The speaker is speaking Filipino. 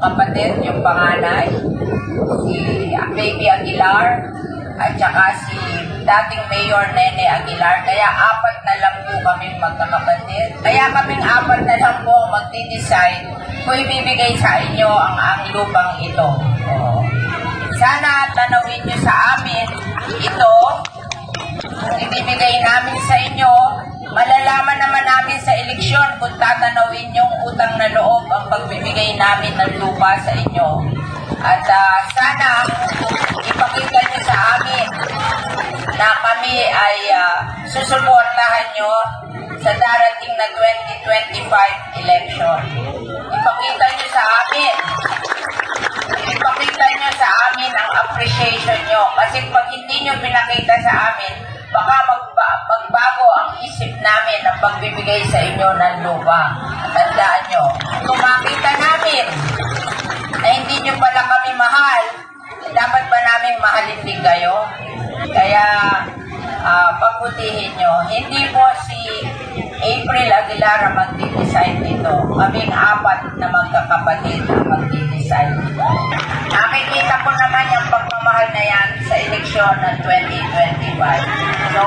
kapatid, yung panganay, si Baby Aguilar, at saka si dating Mayor Nene Aguilar. Kaya apat na lang po kami magkakapatid. Kaya kaming apat na lang po magdi-decide kung ibibigay sa inyo ang ang lupang ito. Sana tanawin nyo sa amin ito ibibigay namin sa inyo, eleksyon kung tatanawin yung utang na loob ang pagbibigay namin ng lupa sa inyo. At ah, sana ipakita nyo sa amin na kami ay ah, susuportahan nyo sa darating na 2025 election. Ipakita nyo sa amin ipakita nyo sa amin ang appreciation nyo. Kasi pag hindi nyo pinakita sa amin, baka magba pagbibigay sa inyo ng lupa. Tandaan nyo. Kung makita namin na hindi nyo pala kami mahal, dapat ba namin mahalin din kayo? Kaya, ah, pagbutihin nyo. Hindi po si April Aguilar ang magdi-decide nito. Kaming apat na magkakapatid ang magdi-decide nito. Nakikita ko naman yung pagmamahal na yan sa eleksyon ng 2025. So,